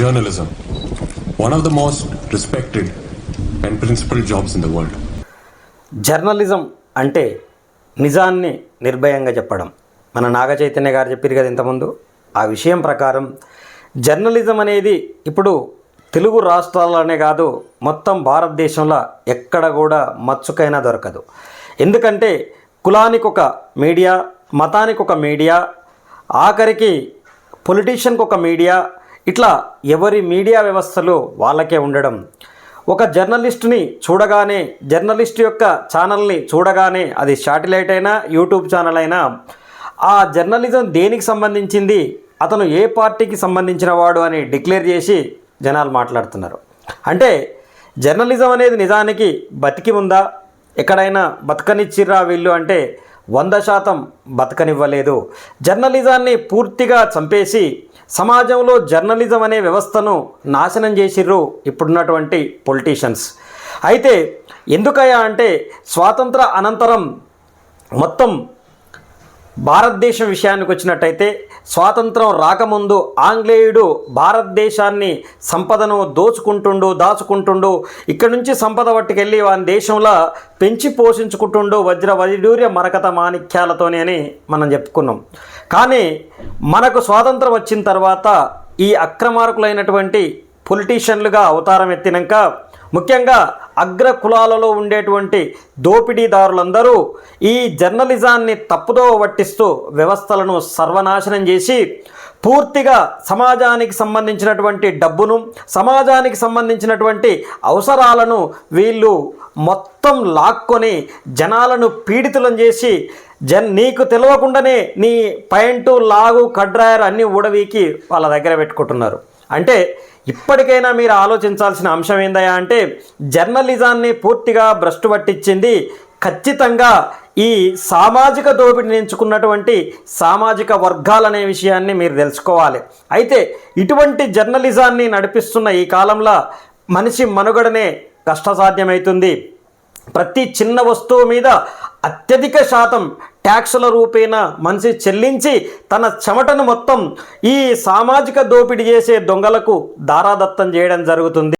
Journalism, one of the most respected and principled jobs in the world. Journalism అంటే నిజాన్ని నిర్భయంగా చెప్పడం. మన నాగ చైతన్య గారు చెప్పారు కదా ఇంతకుముందు? ఆ విషయం ప్రకారం జర్నలిజం అనేది ఇప్పుడు తెలుగు రాష్ట్రాల్లోనే కాదు మొత్తం భారతదేశంలో ఎక్కడ కూడా మచ్చుకైనా దొరకదు. ఎందుకంటే కులానికి ఒక మీడియా మతానికి ఒక మీడియా ఆఖరికి పొలిటీషియన్కి ఒక మీడియా ఇట్లా ఎవరి మీడియా వ్యవస్థలు వాళ్ళకే ఉండడం. ఒక జర్నలిస్ట్ని చూడగానే జర్నలిస్ట్ యొక్క ఛానల్ని చూడగానే అది శాటిలైట్ అయినా యూట్యూబ్ ఛానల్ అయినా ఆ జర్నలిజం దేనికి సంబంధించింది అతను ఏ పార్టీకి సంబంధించిన వాడు అని డిక్లేర్ చేసి జనాలు మాట్లాడుతున్నారు. అంటే జర్నలిజం అనేది నిజానికి బతికి ఉందా? ఎక్కడైనా బతకనిచ్చిర్రా వీళ్ళు అంటే వంద శాతం బతకనివ్వలేదు. జర్నలిజాన్ని పూర్తిగా చంపేసి సమాజంలో జర్నలిజం అనే వ్యవస్థను నాశనం చేసిర్రు ఇప్పుడున్నటువంటి పొలిటీషియన్స్. అయితే ఎందుకయ్యా అంటే స్వాతంత్ర అనంతరం మొత్తం భారతదేశం విషయానికి వచ్చినట్టయితే స్వాతంత్రం రాకముందు ఆంగ్లేయుడు భారతదేశాన్ని సంపదను దోచుకుంటుండు దాచుకుంటుండు ఇక్కడ నుంచి సంపద పట్టుకెళ్ళి వాని దేశంలో పెంచి పోషించుకుంటుండు వజ్ర వైడూర్య మరకత మాణిక్యాలతోనే అని మనం చెప్పుకున్నాం. కానీ మనకు స్వాతంత్రం వచ్చిన తర్వాత ఈ అక్రమార్కులైనటువంటి పొలిటీషియన్లుగా అవతారం ఎత్తినాక ముఖ్యంగా అగ్ర కులాలలో ఉండేటువంటి దోపిడీదారులందరూ ఈ జర్నలిజాన్ని తప్పుదో పట్టిస్తూ వ్యవస్థలను సర్వనాశనం చేసి పూర్తిగా సమాజానికి సంబంధించినటువంటి డబ్బును సమాజానికి సంబంధించినటువంటి అవసరాలను వీళ్ళు మొత్తం లాక్కొని జనాలను పీడితులను చేసి జన్ నీకు తెలియకుండానే నీ పైంటు లాగు కడ్రాయర్ అన్నీ ఊడవీకి వాళ్ళ దగ్గర పెట్టుకుంటున్నారు. అంటే ఇప్పటికైనా మీరు ఆలోచించాల్సిన అంశం ఏందయ్యా అంటే జర్నలిజాన్ని పూర్తిగా భ్రష్టు పట్టించింది ఖచ్చితంగా ఈ సామాజిక దోపిడిని ఎంచుకున్నటువంటి సామాజిక వర్గాలనే విషయాన్ని మీరు తెలుసుకోవాలి. అయితే ఇటువంటి జర్నలిజాన్ని నడిపిస్తున్న ఈ కాలంలో మనిషి మనుగడనే కష్టసాధ్యమవుతుంది ప్రతి చిన్న వస్తువు మీద అత్యధిక శాతం ట్యాక్సుల రూపేణ మనిషి చెల్లించి తన చెమటను మొత్తం ఈ సామాజిక దోపిడీ చేసే దొంగలకు దారాదత్తం చేయడం జరుగుతుంది.